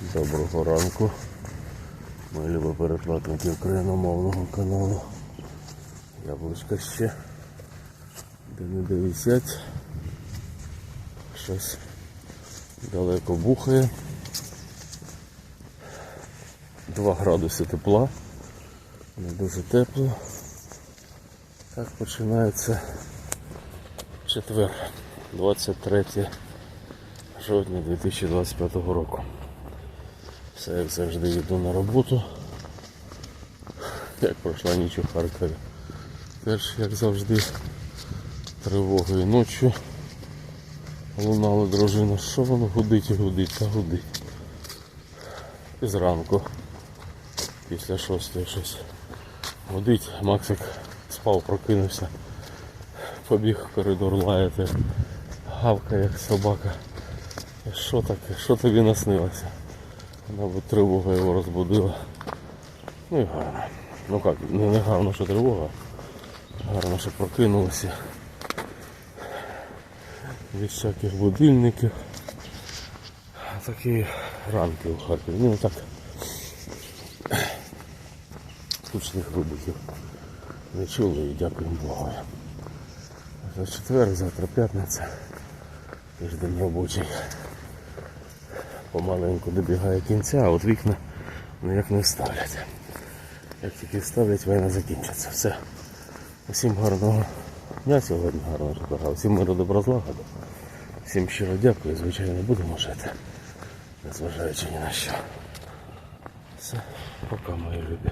Доброго ранку. Мої любі переплатники україномовного каналу. Яблучка ще. Де не де. Щось далеко бухає. 2 градуси тепла. Не дуже тепло. Так починається четвер, 23 жовтня 2025 року. Все як завжди йду на роботу. Як пройшла ніч у Харкові. Теж, як завжди, тривогою ночі лунала дружина. Що воно гудить і гудить та гудить. І зранку, після шостої щось гудить. Максик спав, прокинувся, побіг в коридор лаяти, гавкає як собака. Що таке? Що тобі наснилося? Мабуть, тривога його розбудила. Ну і гарно. Ну як, не, не гарно, що тривога. Гарно, що прокинулося. Від всяких будильників. Такі ранки у Харкові. Ну так. Скучних вибухів. Не чули і дякуємо Богу. За четвер, завтра п'ятниця. Тиждень робочий помаленьку добігає кінця, а от вікна ніяк не вставлять. Як тільки вставлять, війна закінчиться. Все. Усім гарного дня сьогодні, гарного життя. усім миру добра злагоди. Всім щиро дякую, звичайно, будемо жити. Незважаючи ні на що. Все, пока мої любі.